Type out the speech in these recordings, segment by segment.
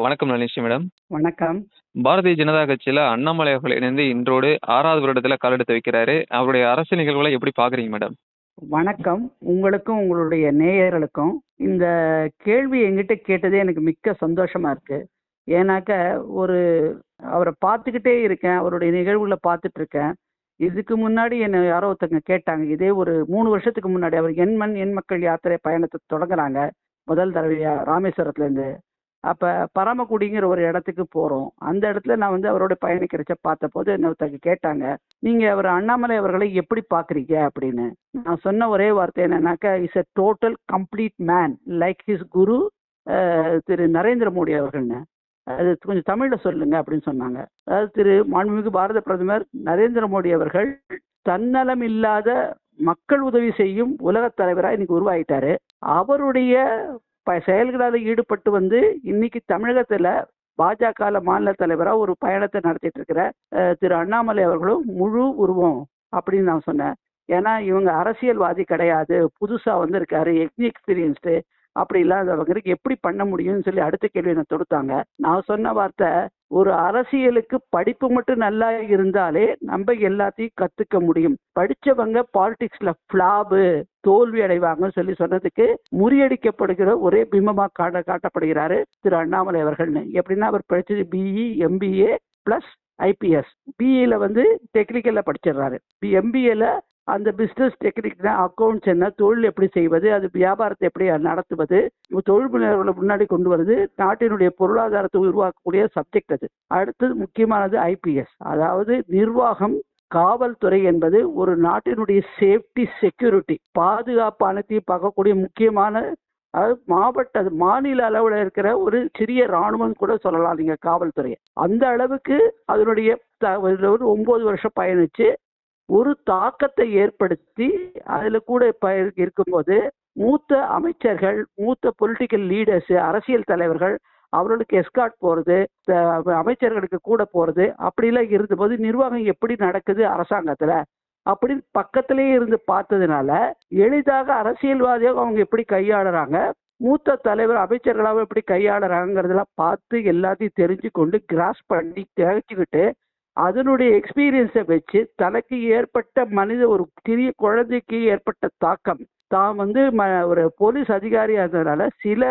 வணக்கம் நளினி மேடம். வணக்கம். பாரதிய ஜனதா கட்சியில அண்ணாமலை அவர்கள் இணைந்து இன்றோடு ஆறாவது வருடத்துல காலெடுத்து வைக்கிறாரு. அவருடைய அரசியல் நிகழ்வுகளை எப்படி பாக்குறீங்க மேடம்? வணக்கம். உங்களுக்கும் உங்களுடைய நேயர்களுக்கும் இந்த கேள்வி என்கிட்ட கேட்டதே எனக்கு மிக்க சந்தோஷமா இருக்கு. ஏன்னாக்க ஒரு அவரை பார்த்துக்கிட்டே இருக்கேன். அவருடைய நிகழ்வுகளை பார்த்துட்டு இருக்கேன். இதுக்கு முன்னாடி என்னை யாரோ ஒருத்தங்க கேட்டாங்க. இதே ஒரு மூணு வருஷத்துக்கு முன்னாடி அவர் என் மண் என் மக்கள் யாத்திரை பயணத்தை தொடங்குறாங்க. முதல் தடவையா ராமேஸ்வரத்துல இருந்து. அப்ப பரமக்குடிங்கிற ஒரு இடத்துக்கு போறோம். அந்த இடத்துல நான் வந்து அவரோட பயணிக்கிறச்ச பார்த்த போது என்ன ஒருத்தங்க கேட்டாங்க நீங்க அவர் அண்ணாமலை அவர்களை எப்படி பாக்குறீங்க அப்படின்னு. நான் சொன்ன ஒரே வார்த்தை என்னன்னாக்கா is a total complete man like his குரு திரு நரேந்திர மோடி அவர்கள்னு. அது கொஞ்சம் தமிழ்ல சொல்லுங்க அப்படின்னு சொன்னாங்க. அதாவது திரு மாண்புமிகு பாரத பிரதமர் நரேந்திர மோடி அவர்கள் தன்னலம் இல்லாத மக்கள் உதவி செய்யும் உலகத் தலைவராக இன்னைக்கு உருவாயிட்டாரு. அவருடைய செயல்களால் ஈடுபட்டு வந்து இன்னைக்கு தமிழகத்துல பாஜக மாநில தலைவரா ஒரு பயணத்தை நடத்திட்டு இருக்கிற திரு அண்ணாமலை அவர்களும் முழு உருவம் அப்படின்னு நான் சொன்னேன். ஏன்னா இவங்க அரசியல்வாதி கிடையாது புதுசா வந்திருக்காரு எக்னி எக்ஸ்பீரியன்ஸ்டு அப்படி இல்லாதவங்களுக்கு எப்படி பண்ண முடியும்னு சொல்லி அடுத்த கேள்வி என்ன தொடுத்தாங்க. நான் சொன்ன வார்த்தை ஒரு அரசியலுக்கு படிப்பு மட்டும் நல்லா இருந்தாலே நம்ம எல்லாத்தையும் கத்துக்க முடியும். படிச்சவங்க பாலிடிக்ஸ்ல பிளாபு தோல்வி அடைவாங்கன்னு சொல்லி சொன்னதுக்கு முறியடிக்கப்படுகிற ஒரே பிம்பமா காட்ட காட்டப்படுகிறாரு திரு அண்ணாமலை அவர்கள்னு. எப்படின்னா அவர் படிச்சது பிஇ எம்பிஏ பிளஸ் ஐபிஎஸ் பிஇல வந்து டெக்னிக்கல்ல படிச்சிடுறாரு. எம்பிஏல அந்த பிஸ்னஸ் டெக்னிக் அக்கௌண்ட்ஸ் என்ன தொழில் எப்படி செய்வது அது வியாபாரத்தை எப்படி நடத்துவது தொழில் முனைவர்களை முன்னாடி கொண்டு வருது நாட்டினுடைய பொருளாதாரத்தை உருவாக்கக்கூடிய சப்ஜெக்ட் அது. அடுத்தது முக்கியமானது ஐபிஎஸ் அதாவது நிர்வாகம் காவல்துறை என்பது ஒரு நாட்டினுடைய சேஃப்டி செக்யூரிட்டி பாதுகாப்பு அனைத்தையும் பார்க்கக்கூடிய முக்கியமான அதாவது மாவட்ட அது மாநில அளவில் இருக்கிற ஒரு சிறிய ராணுவம் கூட சொல்லலாம் நீங்க காவல்துறையை. அந்த அளவுக்கு அதனுடைய த- ஒரு ஒன்பது வருஷம் பயணிச்சு ஒரு தாக்கத்தை ஏற்படுத்தி அதுல கூட இப்ப இருக்கும்போது மூத்த அமைச்சர்கள் மூத்த பொலிட்டிக்கல் லீடர்ஸ் அரசியல் தலைவர்கள் அவர்களுக்கு எஸ்கார்ட் போறது அமைச்சர்களுக்கு கூட போறது அப்படிலாம் இருந்தபோது நிர்வாகம் எப்படி நடக்குது அரசாங்கத்துல? அப்படின்னு பக்கத்திலேயே இருந்து பார்த்ததுனால எளிதாக அரசியல்வாதியாக அவங்க எப்படி கையாளுறாங்க மூத்த தலைவர் அமைச்சர்களாக எப்படி கையாளுறாங்கிறதெல்லாம் பார்த்து எல்லாத்தையும் தெரிஞ்சு கொண்டு கிராஸ் பண்ணி திகச்சுக்கிட்டு அதனுடைய எக்ஸ்பீரியன்ஸை வச்சு தனக்கு ஏற்பட்ட மனித ஒரு சிறிய குழந்தைக்கு ஏற்பட்ட தாக்கம். தான் வந்து ம ஒரு போலீஸ் அதிகாரியாக இருந்ததுனால சில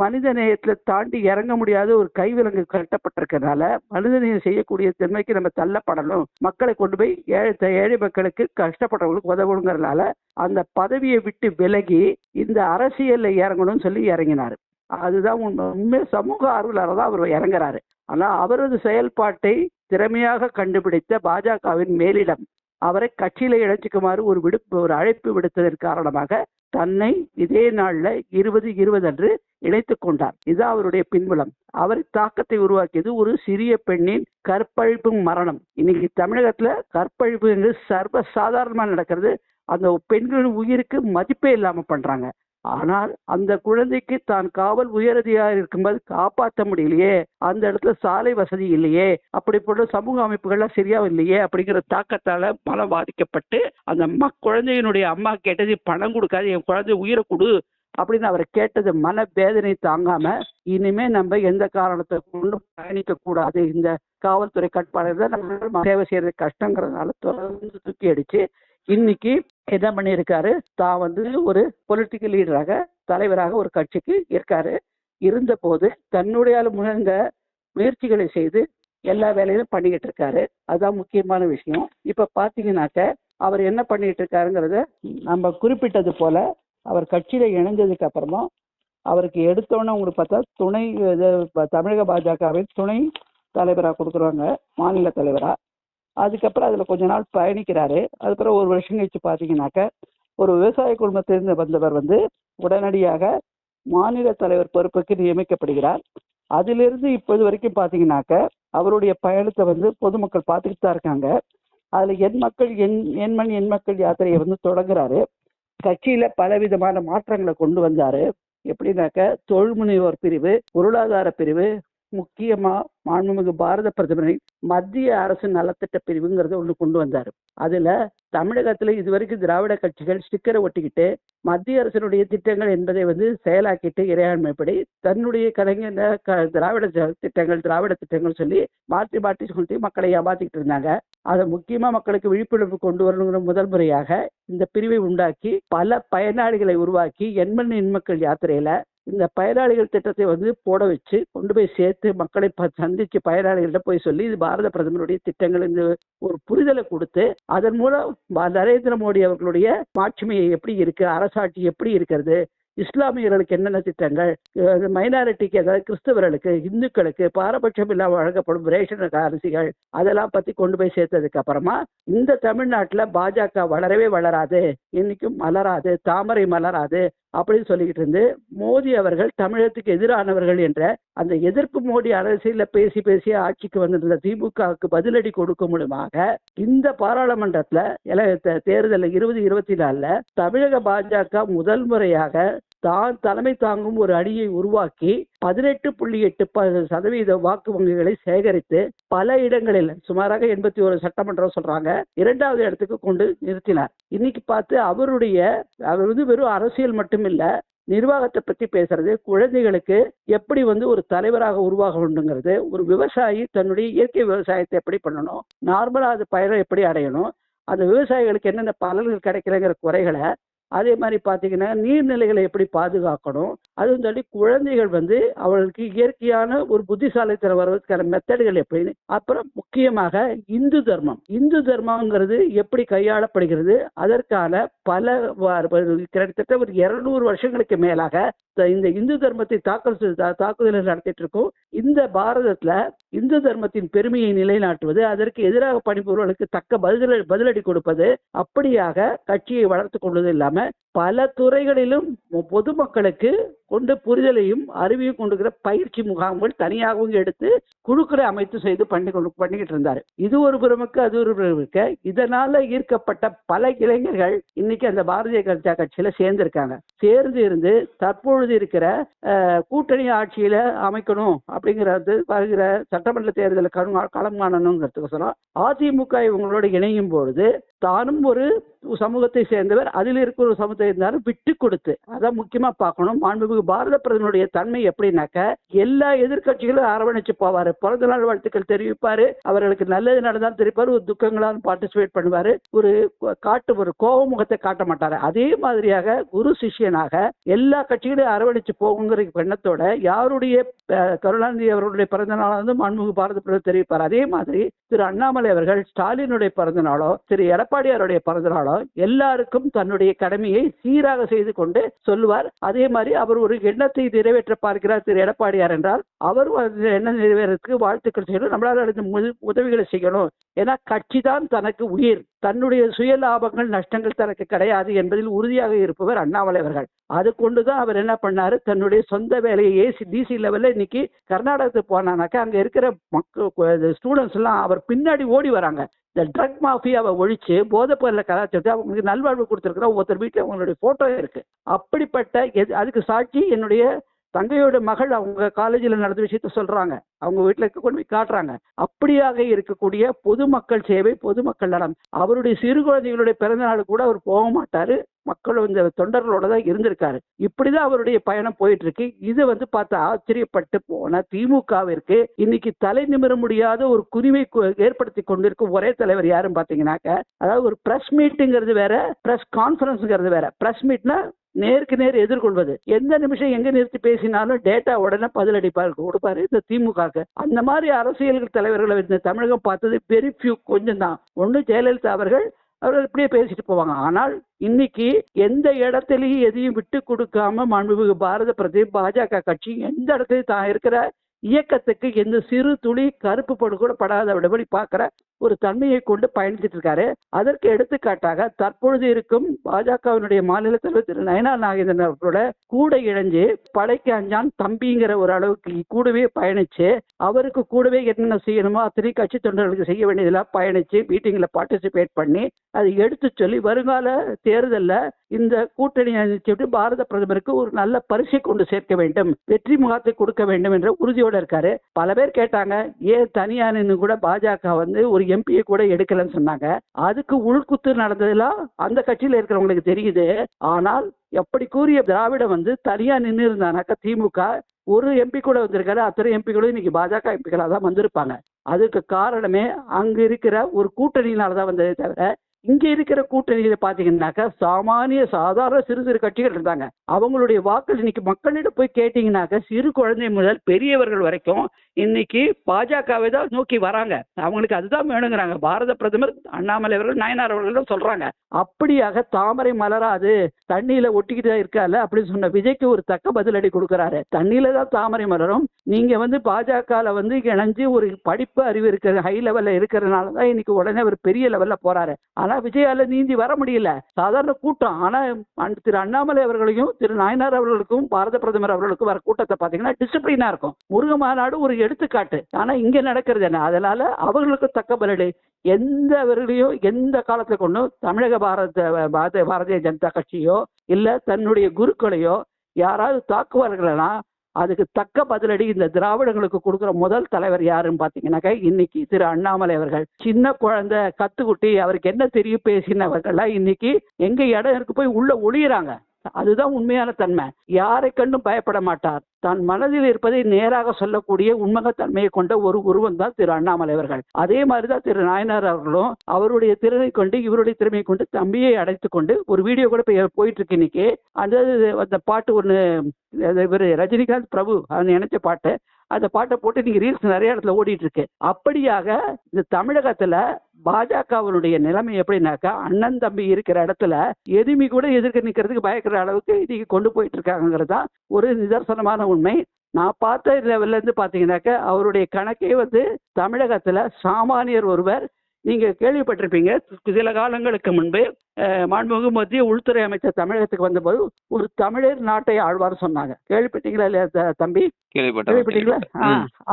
மனித நேயத்துல தாண்டி இறங்க முடியாத ஒரு கைவிலங்கு கட்டப்பட்டிருக்கனால மனிதநேயம் செய்யக்கூடிய தன்மைக்கு நம்ம தள்ளப்படணும். மக்களை கொண்டு போய் ஏழை ஏழை மக்களுக்கு கஷ்டப்படுறவங்களுக்கு உதவணுங்கிறதுனால அந்த பதவியை விட்டு விலகி இந்த அரசியலில் இறங்கணும்னு சொல்லி இறங்கினார். அதுதான் உண்மை. உண்மை சமூக ஆர்வலராக தான் அவர் இறங்குறாரு. ஆனா அவரது செயல்பாட்டை திறமையாக கண்டுபிடித்த பாஜகவின் மேலிடம் அவரை கட்சியில இணைச்சிக்குமாறு ஒரு விடுப்பு ஒரு அழைப்பு விடுத்ததன் காரணமாக தன்னை இதே நாள்ல இருபது இருபது அன்று இணைத்துக் கொண்டார். இது அவருடைய பின்புலம். அவர் தாக்கத்தை உருவாக்கியது ஒரு சிறிய பெண்ணின் கற்பழிப்பு மரணம். இன்னைக்கு தமிழகத்துல கற்பழிப்பு என்று சர்வ சாதாரணமா நடக்கிறது. அந்த பெண்களின் உயிருக்கு மதிப்பே இல்லாம பண்றாங்க. ஆனால் அந்த குழந்தைக்கு தான் காவல் உயரதிகாரி இருக்கும்போது காப்பாற்ற முடியலையே அந்த இடத்துல சாலை வசதி இல்லையே அப்படிப்பட்ட சமூக அமைப்புகள்லாம் சரியா இல்லையே அப்படிங்கிற தாக்கத்தால மனம் பாதிக்கப்பட்டு அந்த அம்மா குழந்தையினுடைய அம்மா கேட்டது பணம் கொடுக்காது என் குழந்தை உயிரை கொடு அப்படின்னு அவர் கேட்டது மன வேதனை தாங்காம இனிமே நம்ம எந்த காரணத்தை கொண்டு பயணிக்க கூடாது. இந்த காவல்துறை கட்பாடுகள் நம்ம சேவை செய்யறது கஷ்டங்கிறதுனால தொடர்ந்து தூக்கி அடிச்சு இன்னைக்கு என்ன பண்ணியிருக்காரு? தான் வந்து ஒரு பொலிட்டிக்கல் லீடராக தலைவராக ஒரு கட்சிக்கு இருக்காரு. இருந்த போது தன்னுடைய முயன்ற முயற்சிகளை செய்து எல்லா வேலையிலும் பண்ணிக்கிட்டு இருக்காரு. அதுதான் முக்கியமான விஷயம். இப்ப பாத்தீங்கன்னாக்க அவர் என்ன பண்ணிட்டு இருக்காருங்கிறத நம்ம குறிப்பிட்டது போல அவர் கட்சியில இணைஞ்சதுக்கு அப்புறமா அவருக்கு எடுத்தோன்னே உங்களுக்கு பார்த்தா துணை தமிழக பாஜகவின் துணை தலைவராக கொடுக்குறாங்க மாநில தலைவரா. அதுக்கப்புறம் அதில் கொஞ்ச நாள் பயணிக்கிறாரு. அதுக்கப்புறம் ஒரு வருஷம் கழிச்சு பார்த்தீங்கன்னாக்க ஒரு விவசாய குடும்பத்திலிருந்து வந்தவர் வந்து உடனடியாக மாநில தலைவர் பொறுப்புக்கு நியமிக்கப்படுகிறார். அதிலிருந்து இப்போது வரைக்கும் பார்த்தீங்கன்னாக்க அவருடைய பயணத்தை வந்து பொதுமக்கள் பார்த்துக்கிட்டு தான் இருக்காங்க. அதில் என் மக்கள் என் என் மண் என் மக்கள் யாத்திரையை வந்து தொடங்குறாரு. கட்சியில பலவிதமான மாற்றங்களை கொண்டு வந்தாரு. எப்படின்னாக்க தொழில் முனைவோர் பிரிவு பொருளாதார பிரிவு முக்கியமா மாண்புமிகு பாரத பிரதமரை மத்திய அரசு நலத்திட்ட பிரிவுங்கிறத ஒண்ணு கொண்டு வந்தார். அதுல தமிழகத்துல இதுவரைக்கும் திராவிட கட்சிகள் ஸ்டிக்கரை ஒட்டிக்கிட்டு மத்திய அரசினுடைய திட்டங்கள் என்பதை வந்து செயலாக்கிட்டு இறையாண்மைப்படி தன்னுடைய கலைஞர் க- திராவிட திட்டங்கள் திராவிட திட்டங்கள் சொல்லி மாற்றி மாற்றி சொல்லி மக்களை ஏமாத்திக்கிட்டு இருந்தாங்க. அதை முக்கியமா மக்களுக்கு விழிப்புணர்வு கொண்டு வரணுங்கிற முதல் முறையாக இந்த பிரிவை உண்டாக்கி பல பயனாளிகளை உருவாக்கி எண்மண் எண்மக்கள் யாத்திரையில இந்த பயனாளிகள் திட்டத்தை வந்து போட வச்சு கொண்டு போய் சேர்த்து மக்களை ப- சந்திச்சு பயனாளிகள்கிட்ட போய் சொல்லி இது பாரத பிரதமருடைய திட்டங்கள் இந்த ஒரு புரிதலை கொடுத்து அதன் மூலம் நரேந்திர மோடி அவர்களுடைய மாட்சிமை எப்படி இருக்கு அரசாட்சி எப்படி இருக்கிறது இஸ்லாமியர்களுக்கு என்னென்ன திட்டங்கள் மைனாரிட்டிக்கு அதாவது கிறிஸ்தவர்களுக்கு இந்துக்களுக்கு பாரபட்சம் இல்லாமல் வழங்கப்படும் ரேஷன் அரிசிகள் அதெல்லாம் பத்தி கொண்டு போய் சேர்த்ததுக்கு அப்புறமா இந்த தமிழ்நாட்டில் பாஜக வளரவே வளராது இன்னைக்கும் மலராது தாமரை மலராது அப்படின்னு சொல்லிக்கிட்டு இருந்து மோடி அவர்கள் தமிழகத்துக்கு எதிரானவர்கள் என்ற அந்த எதிர்ப்பு மோடி அரசியல பேசி பேசி ஆட்சிக்கு வந்திருந்த திமுகவுக்கு பதிலடி கொடுக்கும் மூலமாக இந்த பாராளுமன்றத்துல தேர்தல் இருபது இருபத்தி நாலுல தமிழக பாஜக முதல் முறையாக தான் தலைமை தாங்கும் ஒரு அணியை உருவாக்கி பதினெட்டு புள்ளி எட்டு சதவீத வாக்கு வங்கிகளை சேகரித்து பல இடங்களில் சுமாராக எண்பத்தி ஒரு சட்டமன்றம் சொல்றாங்க இரண்டாவது இடத்துக்கு கொண்டு நிறுத்தினார். இன்னைக்கு பார்த்து அவருடைய அவர் வந்து வெறும் அரசியல் மட்டும் இல்ல நிர்வாகத்தை பத்தி பேசுறது குழந்தைகளுக்கு எப்படி வந்து ஒரு தலைவராக உருவாக வேண்டுங்கிறது ஒரு விவசாயி தன்னுடைய இயற்கை விவசாயத்தை எப்படி பண்ணணும் நார்மலா அது பயிரை எப்படி அடையணும் அந்த விவசாயிகளுக்கு என்னென்ன பலன்கள் கிடைக்கிறங்கிற குறைகளை அதே மாதிரி பார்த்தீங்கன்னா நீர்நிலைகளை எப்படி பாதுகாக்கணும்? அதுவும் சொல்லி குழந்தைகள் வந்து அவர்களுக்கு இயற்கையான ஒரு புத்திசாலித்தனம் வர்றதுக்கான மெத்தடுகள் எப்படின்னு அப்புறம் முக்கியமாக இந்து தர்மம். இந்து தர்மங்கிறது எப்படி கையாளப்படுகிறது? அதற்கான பல கிட்டத்தட்ட ஒரு இருநூறு வருஷங்களுக்கு மேலாக த- இந்த இந்து தர்மத்தை தாக்கல் தாக்குதல் நடத்திட்டு இருக்கோம். இந்த பாரதத்துல இந்து தர்மத்தின் பெருமையை நிலைநாட்டுவது அதற்கு எதிராக பணிபுரிவர்களுக்கு தக்க பதிலடி பதிலடி கொடுப்பது அப்படியாக கட்சியை வளர்த்து கொண்டது இல்லாம it பல துறைகளிலும் பொதுமக்களுக்கு கொண்டு புரிதலையும் அறிவையும் கொண்டுகிற பயிற்சி முகாம்கள் தனியாகவும் எடுத்து குழுக்களை அமைத்து செய்து பண்ணி கொண்டு பண்ணிக்கிட்டு இருந்தாரு. இது ஒரு புறமுக்கு அது ஒரு புறமுக்கு. இதனால ஈர்க்கப்பட்ட பல இளைஞர்கள் இன்னைக்கு அந்த பாரதிய ஜனதா கட்சியில சேர்ந்திருக்காங்க. சேர்ந்து இருந்து தற்பொழுது இருக்கிற கூட்டணி ஆட்சியில அமைக்கணும் அப்படிங்கிறது வருகிற சட்டமன்ற தேர்தலில் களம் காணணுங்கிறதுக்கோசரம் அதிமுக இவங்களோட இணையும் பொழுது தானும் ஒரு சமூகத்தை சேர்ந்தவர் அதில் இருக்கிற ஒரு சமூகத்தை இருந்தாலும் விட்டு கொடுத்து அதான் முக்கியமா பார்க்கணும். மாண்புமிகு பாரத பிரதமருடைய தன்மை எப்படின்னாக்க எல்லா எதிர்க்கட்சிகளும் அரவணைச்சு போவாரு. பிறந்த நாள் வாழ்த்துக்கள் தெரிவிப்பாரு. அவர்களுக்கு நல்லது நடந்தாலும் தெரிவிப்பாரு. ஒரு துக்கங்களாலும் பார்ட்டிசிபேட் பண்ணுவாரு. ஒரு காட்டு ஒரு கோப முகத்தை காட்ட மாட்டாரு. அதே மாதிரியாக குரு சிஷ்யனாக எல்லா கட்சிகளையும் அரவணைச்சு போகுங்கிற எண்ணத்தோட யாருடைய கருணாநிதி அவர்களுடைய பிறந்த நாள் வந்து மாண்புமிகு பாரத பிரதமர் தெரிவிப்பார். அதே மாதிரி திரு அண்ணாமலை அவர்கள் ஸ்டாலினுடைய பிறந்த நாளோ திரு எடப்பாடியாருடைய பிறந்த நாளோ எல்லாருக்கும் தன்னுடைய கடமையை சீராக செய்து கொண்டு சொல்லுவார். அதே மாதிரி அவர் ஒரு எண்ணத்தை நிறைவேற்ற பார்க்கிறார் திரு எடப்பாடியார் என்றால் அவர் அந்த எண்ணம் நிறைவேறதுக்கு வாழ்த்துக்கள் செய்யணும். நம்மளால அடைந்த உதவிகளை செய்யணும். ஏன்னா கட்சி தான் தனக்கு உயிர். தன்னுடைய சுய லாபங்கள் நஷ்டங்கள் தனக்கு கிடையாது என்பதில் உறுதியாக இருப்பவர் அண்ணாமலை அவர்கள். அது கொண்டுதான் அவர் என்ன பண்ணாரு? தன்னுடைய சொந்த வேலையை ஏசி டிசி லெவல்ல இன்னைக்கு கர்நாடகத்துக்கு போனானாக்கா அங்க இருக்கிற மக்கள் ஸ்டூடெண்ட்ஸ் எல்லாம் அவர் பின்னாடி ஓடி வராங்க. இந்த ட்ரக் மாஃபியாவை ஒழிச்சு போதைப் பொருளை கலாச்சாரத்தை அவங்களுக்கு நல்வாழ்வு கொடுத்துருக்குற ஒருத்தர் வீட்டில் அவங்களுடைய ஃபோட்டோ இருக்கு. அப்படிப்பட்ட எது- அதுக்கு சாட்சி என்னுடைய தங்கையோட மகள் அவங்க காலேஜில் நடந்த விஷயத்த சொல்றாங்க. அவங்க வீட்டில் இருக்க கொண்டு போய் காட்டுறாங்க. அப்படியாக இருக்கக்கூடிய பொதுமக்கள் சேவை பொதுமக்கள் நலம். அவருடைய சிறு குழந்தைகளுடைய பிறந்த நாள் கூட அவர் போக மாட்டாரு. மக்கள் இந்த தொண்டர்களோட தான் இருந்திருக்காரு. இப்படிதான் அவருடைய பயணம் போயிட்டு இருக்கு இது வந்து பார்த்து ஆச்சரியப்பட்டு போன திமுகவிற்கு இன்னைக்கு தலை நிமிர முடியாத ஒரு குருவை ஏற்படுத்தி கொண்டிருக்கும் ஒரே தலைவர் யாருன்னு பாத்தீங்கன்னாக்க அதாவது ஒரு பிரஸ் மீட்டுங்கிறது வேற பிரஸ் கான்பரன்ஸ்ங்கிறது வேற. பிரஸ் மீட்னா நேருக்கு நேர் எதிர்கொள்வது. எந்த நிமிஷம் எங்க நிறுத்தி பேசினாலும் டேட்டா உடனே பதிலடிப்பார் கொடுப்பாரு. இந்த திமுக அந்த மாதிரி அரசியல் தலைவர்களை இந்த தமிழகம் பார்த்தது வெரி ஃபியூ கொஞ்சம் தான். ஒன்று ஜெயலலிதா அவர்கள் அவர்கள் இப்படியே பேசிட்டு போவாங்க. ஆனால் இன்னைக்கு எந்த இடத்துலயும் எதையும் விட்டு கொடுக்காம மாண்புமிகு பாரத பிரதி பாஜக கட்சி எந்த இடத்துலயும் தான் இருக்கிற இயக்கத்துக்கு எந்த சிறு துளி கருப்பு படு கூட படாத விடபடி பார்க்குற ஒரு தன்மையை கொண்டு பயணிச்சிட்டு இருக்காரு அதற்கு எடுத்துக்காட்டாக தற்பொழுது இருக்கும் பாஜகவினுடைய மாநில தலைவர் திரு நயனா நாகேந்திரன் அவர்களோட கூட இணைஞ்சு படைக்கு அஞ்சான் தம்பிங்கிற ஒரு அளவுக்கு கூடவே பயணிச்சு அவருக்கு கூடவே என்னென்ன செய்யணுமோ அத்தனை கட்சி தொண்டர்களுக்கு செய்ய வேண்டியதெல்லாம் பயணிச்சு மீட்டிங்ல பார்ட்டிசிபேட் பண்ணி அதை எடுத்து சொல்லி வருங்கால தேர்தல்ல இந்த கூட்டணி அணிச்சு பாரத பிரதமருக்கு ஒரு நல்ல பரிசை கொண்டு சேர்க்க வேண்டும் வெற்றி முகத்தை கொடுக்க வேண்டும் என்ற உறுதியோட இருக்காரு. பல பேர் கேட்டாங்க ஏன் தனியானு கூட பாஜக வந்து ஒரு எம்பியை கூட எடுக்கலன்னு சொன்னாங்க. அதுக்கு உள்குத்து நடந்ததெல்லாம் அந்த கட்சியில இருக்கிறவங்களுக்கு தெரியுது. ஆனால் எப்படி கூறிய திராவிட வந்து தனியா நின்று இருந்தானாக்கா திமுக ஒரு எம்பி கூட வந்திருக்காரு அத்தனை எம்பிகளும் இன்னைக்கு பாஜக எம்பிகளா தான் வந்திருப்பாங்க. அதுக்கு காரணமே அங்க இருக்கிற ஒரு கூட்டணியினால தான் வந்ததே தவிர இங்க இருக்கிற கூட்டணியில பாத்தீங்கன்னாக்கா சாமானிய சாதாரண சிறு சிறு கட்சிகள் இருந்தாங்க. அவங்களுடைய வாக்கள் இன்னைக்கு மக்களிடம் போய் கேட்டீங்கன்னாக்கா சிறு குழந்தை முதல் பெரியவர்கள் வரைக்கும் இன்னைக்கு பாஜகவை தான் நோக்கி வராங்க. அவங்களுக்கு அதுதான் வேணுங்கிறாங்க. பாரத பிரதமர் அண்ணாமலை அவர்கள் நயனார் அவர்கள் சொல்றாங்க. அப்படியாக தாமரை மலராது தண்ணியில ஒட்டிக்கிட்டு இருக்கால அப்படின்னு சொன்ன விஜய்க்கு ஒரு தக்க பதிலடி கொடுக்கறாரு. தண்ணியில தான் தாமரை மலரும். நீங்க வந்து பாஜகல வந்து இணைஞ்சு ஒரு படிப்பு அறிவு இருக்கிற ஹை லெவல்ல இருக்கிறதுனால தான் இன்னைக்கு உடனே ஒரு பெரிய லெவல்ல போறாரு. ஆனா ஆனா விஜயால நீந்தி வர முடியல. சாதாரண கூட்டம். ஆனா திரு அண்ணாமலை அவர்களையும் திரு நாயனார் அவர்களுக்கும் பாரத பிரதமர் அவர்களுக்கும் வர கூட்டத்தை பாத்தீங்கன்னா டிசிப்ளினா இருக்கும். முருக மாநாடு ஒரு எடுத்துக்காட்டு. ஆனா இங்க நடக்கிறது என்ன? அதனால அவர்களுக்கு தக்க பதிலடி. எந்த அவர்களையும் எந்த காலத்துல கொண்டும் தமிழக பாரத பாரத- பாரதிய ஜனதா கட்சியோ இல்ல தன்னுடைய குருக்களையோ யாராவது தாக்குவார்கள்னா அதுக்கு தக்க பதிலடி இந்த திராவிடங்களுக்கு கொடுக்குற முதல் தலைவர் யாருன்னு பாத்தீங்கன்னாக்கா இன்னைக்கு திரு அண்ணாமலை அவர்கள். சின்ன குழந்தை கத்துக்குட்டி அவருக்கு என்ன தெரியும் பேசினவர்கள்லாம் இன்னைக்கு எங்க இடம் இருக்கு போய் உள்ள ஒளியிறாங்க. அதுதான் உண்மையான தன்மை. யாரை கண்டும் பயப்பட மாட்டார். தன் மனதில் இருப்பதை நேராக சொல்லக்கூடிய உண்மகத்தன்மையை கொண்ட ஒரு உருவம் தான் திரு அண்ணாமலை அவர்கள். அதே மாதிரிதான் திரு நாயனார் அவர்களும் அவருடைய திறனை கொண்டு இவருடைய திறமையை கொண்டு தம்பியை அடைத்து கொண்டு ஒரு வீடியோ கூட போயிட்டு இருக்கு இன்னைக்கு. அந்த அந்த பாட்டு ஒன்று இவர் ரஜினிகாந்த் பிரபு அவன் நினைச்ச பாட்டு. அந்த பாட்டை போட்டு நீங்க ரீல்ஸ் நிறைய இடத்துல ஓடிட்டு இருக்கு அப்படியாக இந்த தமிழகத்துல பாஜகவினுடைய நிலைமை எப்படின்னாக்கா அண்ணன் தம்பி இருக்கிற இடத்துல எதுமி கூட எதிர்க்க நிக்கிறதுக்கு பயக்கிற அளவுக்கு இன்னைக்கு கொண்டு போயிட்டு இருக்காங்கிறது தான் ஒரு நிதர்சனமான உண்மை. நான் பார்த்த லெவல்ல இருந்து பாத்தீங்கன்னாக்கா அவருடைய கணக்கே வந்து தமிழகத்துல சாமானியர் ஒருவர். நீங்க கேள்விப்பட்டிருப்பீங்க சில காலங்களுக்கு முன்பு மாண்புமிகு மத்திய உள்துறை அமைச்சர் தமிழகத்துக்கு வந்தபோது ஒரு தமிழர் நாட்டை ஆழ்வார் சொன்னாங்க. கேள்விப்பட்டீங்களா இல்லையா தம்பி? கேள்விப்பட்டீங்களா.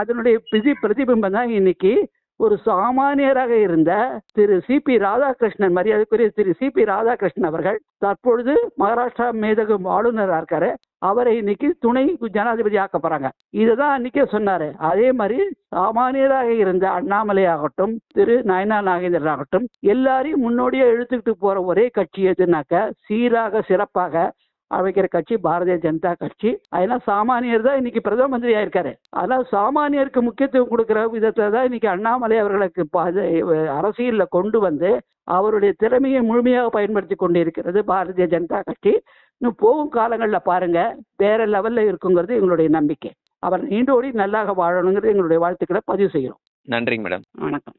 அதனுடைய பிரதி பிரதிபிம்பம் தான் இன்னைக்கு. ஒரு சாமானியராக இருந்த திரு சி பி ராதாகிருஷ்ணன் மரியாதைக்குரிய திரு சி பி ராதாகிருஷ்ணன் அவர்கள் தற்பொழுது மகாராஷ்டிரா மேதகு ஆளுநராக இருக்காரு. அவரை இன்னைக்கு துணை ஜனாதிபதி ஆக்க போறாங்க. இதுதான் அன்னைக்கே சொன்னாரு. அதே மாதிரி சாமானியராக இருந்த அண்ணாமலை ஆகட்டும் திரு நயனா நாகேந்திரன் ஆகட்டும் எல்லாரையும் முன்னோடியே இழுத்துக்கிட்டு போற ஒரே கட்சி எதுனாக்க சீராக சிறப்பாக அமைக்கிற கட்சி பாரதிய ஜனதா கட்சி. அதனால சாமானியர் தான் இன்னைக்கு பிரதம மந்திரியா இருக்காரு அதனால சாமானியருக்கு முக்கியத்துவம் கொடுக்கிற விதத்துல தான் இன்னைக்கு அண்ணாமலை அவர்களுக்கு அரசியல்ல கொண்டு வந்து அவருடைய திறமையை முழுமையாக பயன்படுத்தி கொண்டு இருக்கிறது பாரதிய ஜனதா கட்சி. இன்னும் போகும் காலங்களில் பாருங்க வேற லெவல்ல இருக்குங்கிறது எங்களுடைய நம்பிக்கை. அவர் நீண்டோடி நல்லாக வாழணுங்கிறது எங்களுடைய வாழ்த்துக்களை பதிவு செய்கிறோம். நன்றிங்க மேடம் வணக்கம்.